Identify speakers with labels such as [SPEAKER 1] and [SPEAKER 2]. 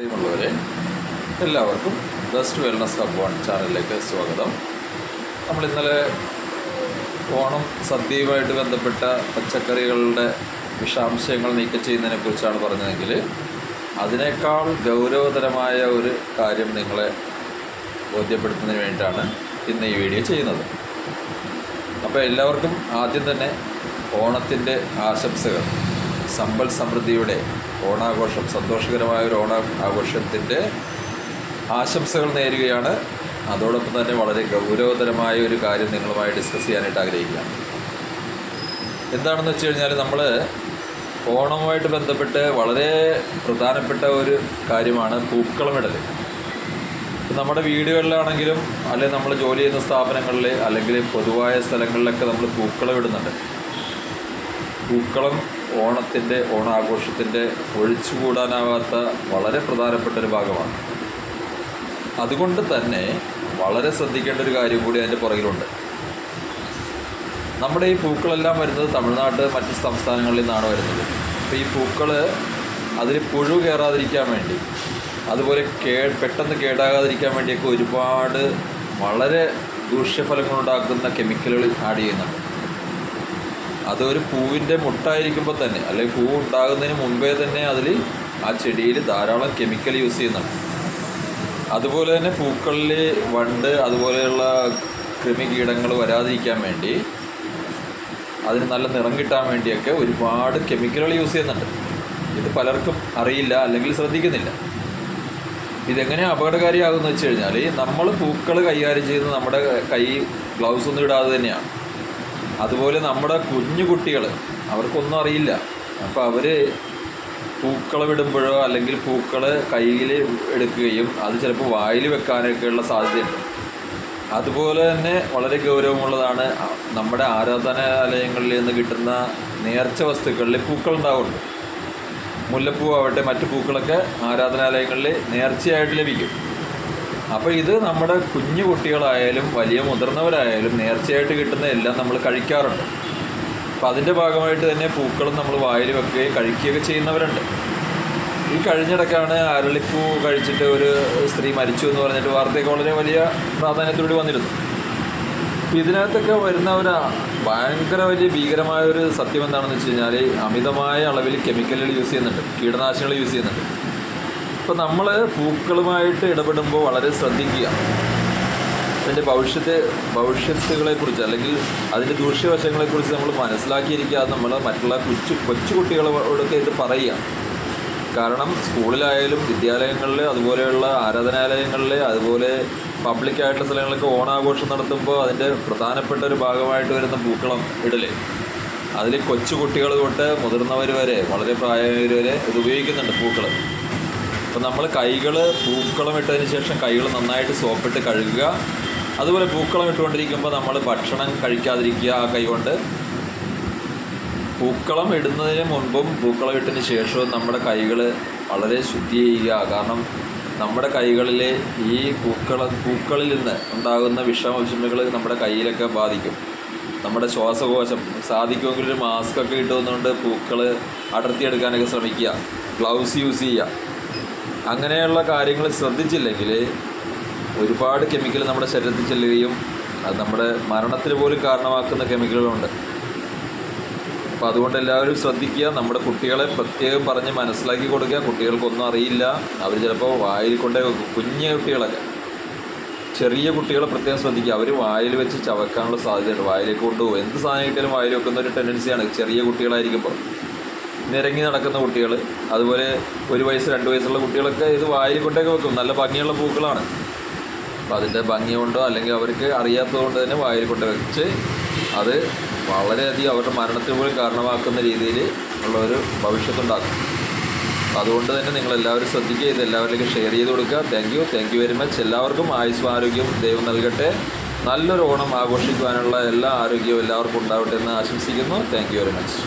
[SPEAKER 1] പ്രിയമുള്ളവരെ എല്ലാവർക്കും best wellness hub one ചാനലിലേക്ക് സ്വാഗതം. നമ്മൾ ഇന്നലെ ഓണം സദ്യയുമായിട്ട് ബന്ധപ്പെട്ട പച്ചക്കറികളുടെ വിഷാംശങ്ങൾ നീക്കം ചെയ്യുന്നതിനെ കുറിച്ചാണ് പറഞ്ഞതെങ്കിൽ അതിനേക്കാൾ ഗൗരവതരമായ ഒരു കാര്യം നിങ്ങളെ ബോധ്യപ്പെടുത്തുന്നതിന് വേണ്ടിയിട്ടാണ് ഇന്ന് ഈ വീഡിയോ ചെയ്യുന്നത്. അപ്പോൾ എല്ലാവർക്കും ആദ്യം തന്നെ ഓണത്തിന്റെ ആശംസകൾ സമ്പൽ സമൃദ്ധിയുടെ ഓണാഘോഷം സന്തോഷകരമായ ഒരു ഓണ ആഘോഷത്തിന്റെ ആശംസകൾ നേരുകയാണ്. അതോടൊപ്പം തന്നെ വളരെ ഗൗരവതരമായ ഒരു കാര്യം നിങ്ങളുമായി ഡിസ്കസ് ചെയ്യാനായിട്ട് ആഗ്രഹിക്കുകയാണ്. എന്താണെന്ന് വെച്ച് കഴിഞ്ഞാൽ നമ്മൾ ഓണവുമായിട്ട് ബന്ധപ്പെട്ട് വളരെ പ്രധാനപ്പെട്ട ഒരു കാര്യമാണ് പൂക്കളമിടൽ നമ്മുടെ വീടുകളിലാണെങ്കിലും അല്ലെങ്കിൽ നമ്മൾ ജോലി ചെയ്യുന്ന സ്ഥാപനങ്ങളിൽ അല്ലെങ്കിൽ പൊതുവായ സ്ഥലങ്ങളിലൊക്കെ നമ്മൾ പൂക്കളം ഇടുന്നുണ്ട്. പൂക്കളം ഓണത്തിന്റെ ഓണാഘോഷത്തിന്റെ ഒഴിച്ചുകൂടാനാവാത്ത വളരെ പ്രധാനപ്പെട്ട ഒരു ഭാഗമാണ്. അതുകൊണ്ട് തന്നെ വളരെ ശ്രദ്ധിക്കേണ്ട ഒരു കാര്യം കൂടി അതിന്റെ പുറകിലുണ്ട്. നമ്മുടെ ഈ പൂക്കളെല്ലാം വരുന്നത് തമിഴ്നാട് മറ്റ് സംസ്ഥാനങ്ങളിൽ നിന്നാണ് വരുന്നത്. അപ്പോൾ ഈ പൂക്കൾ അതിൽ പുഴു കയറാതിരിക്കാൻ വേണ്ടി അതുപോലെ കേ പെട്ടെന്ന് കേടാകാതിരിക്കാൻ വേണ്ടിയൊക്കെ ഒരുപാട് വളരെ ദൂഷ്യഫലങ്ങളുണ്ടാക്കുന്ന കെമിക്കലുകൾ ആഡ് ചെയ്യുന്നുണ്ട്. അതൊരു പൂവിന്റെ മുട്ടായിരിക്കുമ്പോൾ തന്നെ അല്ലെങ്കിൽ പൂ ഉണ്ടാകുന്നതിന് മുമ്പേ തന്നെ അതിൽ ആ ചെടിയിൽ ധാരാളം കെമിക്കൽ യൂസ് ചെയ്യുന്നുണ്ട്. അതുപോലെ തന്നെ പൂക്കളിൽ വണ്ട് അതുപോലെയുള്ള കൃമികീടങ്ങൾ വരാതിരിക്കാൻ വേണ്ടി അതിന് നല്ല നിറം കിട്ടാൻ വേണ്ടിയൊക്കെ ഒരുപാട് കെമിക്കലുകൾ യൂസ് ചെയ്യുന്നുണ്ട്. ഇത് പലർക്കും അറിയില്ല അല്ലെങ്കിൽ ശ്രദ്ധിക്കുന്നില്ല. ഇതെങ്ങനെ അപകടകാരിയാകുമെന്ന് വെച്ച് കഴിഞ്ഞാൽ നമ്മൾ പൂക്കൾ കൈകാര്യം ചെയ്യുന്നത് നമ്മുടെ കൈ ഗ്ലൗസ് ഒന്നും ഇടാതെ തന്നെയാണ്. അതുപോലെ നമ്മുടെ കുഞ്ഞു കുട്ടികൾ അവർക്കൊന്നും അറിയില്ല. അപ്പോൾ അവർ പൂക്കൾ വിടുമ്പോഴോ അല്ലെങ്കിൽ പൂക്കൾ കയ്യിൽ എടുക്കുകയും അത് ചിലപ്പോൾ വായിൽ വെക്കാനൊക്കെയുള്ള സാധ്യതയുണ്ട് അതുപോലെ തന്നെ വളരെ ഗൗരവമുള്ളതാണ് നമ്മുടെ ആരാധനാലയങ്ങളിൽ നിന്ന് കിട്ടുന്ന നേർച്ച വസ്തുക്കളിൽ പൂക്കൾ ഉണ്ടാവുന്നുണ്ട് മുല്ലപ്പൂ ആവട്ടെ മറ്റു പൂക്കളൊക്കെ ആരാധനാലയങ്ങളിൽ നേർച്ചയായിട്ട് ലഭിക്കും. അപ്പോൾ ഇത് നമ്മുടെ കുഞ്ഞു കുട്ടികളായാലും വലിയ മുതിർന്നവരായാലും നേർച്ചയായിട്ട് കിട്ടുന്ന എല്ലാം നമ്മൾ കഴിക്കാറുണ്ട്. അപ്പം അതിന്റെ ഭാഗമായിട്ട് തന്നെ പൂക്കളും നമ്മൾ വായിൽ വെക്കുകയും കഴിക്കുകയൊക്കെ ചെയ്യുന്നവരുണ്ട്. ഈ കഴിഞ്ഞിടക്കാണ് അരളിപ്പൂ കഴിച്ചിട്ട് ഒരു സ്ത്രീ മരിച്ചു എന്ന് പറഞ്ഞിട്ട് വാർത്തയൊക്കെ വളരെ വലിയ പ്രാധാന്യത്തോടെ വന്നിരുന്നു. ഇതിനകത്തൊക്കെ വരുന്ന ഒരു ഭയങ്കര വലിയ ഭീകരമായ ഒരു സത്യം എന്താണെന്ന് വെച്ച് കഴിഞ്ഞാൽ അമിതമായ അളവിൽ കെമിക്കലുകൾ യൂസ് ചെയ്യുന്നുണ്ട് കീടനാശിനികൾ യൂസ് ചെയ്യുന്നുണ്ട്. ഇപ്പം നമ്മൾ പൂക്കളുമായിട്ട് ഇടപെടുമ്പോൾ വളരെ ശ്രദ്ധിക്കുക. അതിന്റെ ഭവിഷ്യത്തെ ഭവിഷ്യത്തുകളെക്കുറിച്ച് അല്ലെങ്കിൽ അതിന്റെ ദൂഷ്യവശങ്ങളെക്കുറിച്ച് നമ്മൾ മനസ്സിലാക്കിയിരിക്കുക നമ്മൾ മറ്റുള്ള കൊച്ചു കൊച്ചുകുട്ടികളോടൊക്കെ ഇത് പറയുക. കാരണം സ്കൂളിലായാലും വിദ്യാലയങ്ങളിൽ അതുപോലെയുള്ള ആരാധനാലയങ്ങളിൽ അതുപോലെ പബ്ലിക്കായിട്ടുള്ള സ്ഥലങ്ങളിലൊക്കെ ഓണാഘോഷം നടത്തുമ്പോൾ അതിന്റെ പ്രധാനപ്പെട്ട ഒരു ഭാഗമായിട്ട് വരുന്ന പൂക്കളം ഇടൽ. അതിൽ കൊച്ചു കുട്ടികൾ തൊട്ട് മുതിർന്നവർ വരെ വളരെ പ്രായമായവർ വരെ ഇത് ഉപയോഗിക്കുന്നുണ്ട് പൂക്കൾ അപ്പം നമ്മൾ കൈകൾ പൂക്കളം ഇട്ടതിന് ശേഷം കൈകൾ നന്നായിട്ട് സോപ്പിട്ട് കഴുകുക. അതുപോലെ പൂക്കളം ഇട്ടുകൊണ്ടിരിക്കുമ്പോൾ നമ്മൾ ഭക്ഷണം കഴിക്കാതിരിക്കുക ആ കൈകൊണ്ട് പൂക്കളം ഇടുന്നതിന് മുൻപും പൂക്കളം ഇട്ടതിന് ശേഷവും നമ്മുടെ കൈകൾ വളരെ ശുദ്ധി ചെയ്യുക കാരണം നമ്മുടെ കൈകളിലെ ഈ പൂക്കള പൂക്കളിൽ നിന്ന് ഉണ്ടാകുന്ന വിഷമവിഷമികൾ നമ്മുടെ കയ്യിലൊക്കെ ബാധിക്കും. നമ്മുടെ ശ്വാസകോശം സാധിക്കുമെങ്കിൽ ഒരു മാസ്ക് ഒക്കെ ഇട്ടുവന്നുകൊണ്ട് പൂക്കൾ അടർത്തിയെടുക്കാനൊക്കെ ശ്രമിക്കുക. ഗ്ലൗസ് യൂസ് ചെയ്യുക. അങ്ങനെയുള്ള കാര്യങ്ങൾ ശ്രദ്ധിച്ചില്ലെങ്കിൽ ഒരുപാട് കെമിക്കൽ നമ്മുടെ ശരീരത്തിൽ ചെല്ലുകയും അത് നമ്മുടെ മരണത്തിന് പോലും കാരണമാക്കുന്ന കെമിക്കലുകളുണ്ട്. അപ്പോൾ അതുകൊണ്ട് എല്ലാവരും ശ്രദ്ധിക്കുക. നമ്മുടെ കുട്ടികളെ പ്രത്യേകം പറഞ്ഞ് മനസ്സിലാക്കി കൊടുക്കുക. കുട്ടികൾക്കൊന്നും അറിയില്ല. അവർ ചിലപ്പോൾ വായിൽ കൊണ്ടേ കുഞ്ഞു കുട്ടികളൊക്കെ. ചെറിയ കുട്ടികളെ പ്രത്യേകം ശ്രദ്ധിക്കുക. അവർ വായിൽ വെച്ച് ചവക്കാനുള്ള സാധ്യതയുണ്ട്. വായിലേക്ക് കൊണ്ടുപോകും. എന്ത് സാധനം കിട്ടിയാലും വായിൽ വെക്കുന്ന ഒരു ടെൻഡൻസിയാണ് ചെറിയ കുട്ടികളായിരിക്കുമ്പോൾ. നിരങ്ങി നടക്കുന്ന കുട്ടികൾ അതുപോലെ ഒരു വയസ്സ് രണ്ട് വയസ്സുള്ള കുട്ടികളൊക്കെ ഇത് വായിൽ കൊണ്ടൊക്കെ വെക്കും. നല്ല ഭംഗിയുള്ള പൂക്കളാണ്. അപ്പോൾ അതിന്റെ ഭംഗി കൊണ്ടോ അല്ലെങ്കിൽ അവർക്ക് അറിയാത്തത് കൊണ്ട് തന്നെ വായിൽ കൊണ്ട് വെച്ച് അത് വളരെയധികം അവരുടെ മരണത്തിന് പോലും കാരണമാക്കുന്ന രീതിയിൽ ഉള്ള ഒരു ഭവിഷ്യത്തുണ്ടാക്കും അതുകൊണ്ട് തന്നെ നിങ്ങൾ എല്ലാവരും ശ്രദ്ധിക്കുക. ഇത് എല്ലാവരിലേക്കും ഷെയർ ചെയ്ത് കൊടുക്കുക. Thank you. Thank you very much. എല്ലാവർക്കും ആയുസ്സും ആരോഗ്യവും ദൈവം നൽകട്ടെ. നല്ലൊരു ഓണം ആഘോഷിക്കുവാനുള്ള എല്ലാ ആരോഗ്യവും എല്ലാവർക്കും ഉണ്ടാവട്ടെ എന്ന് ആശംസിക്കുന്നു. Thank you very much.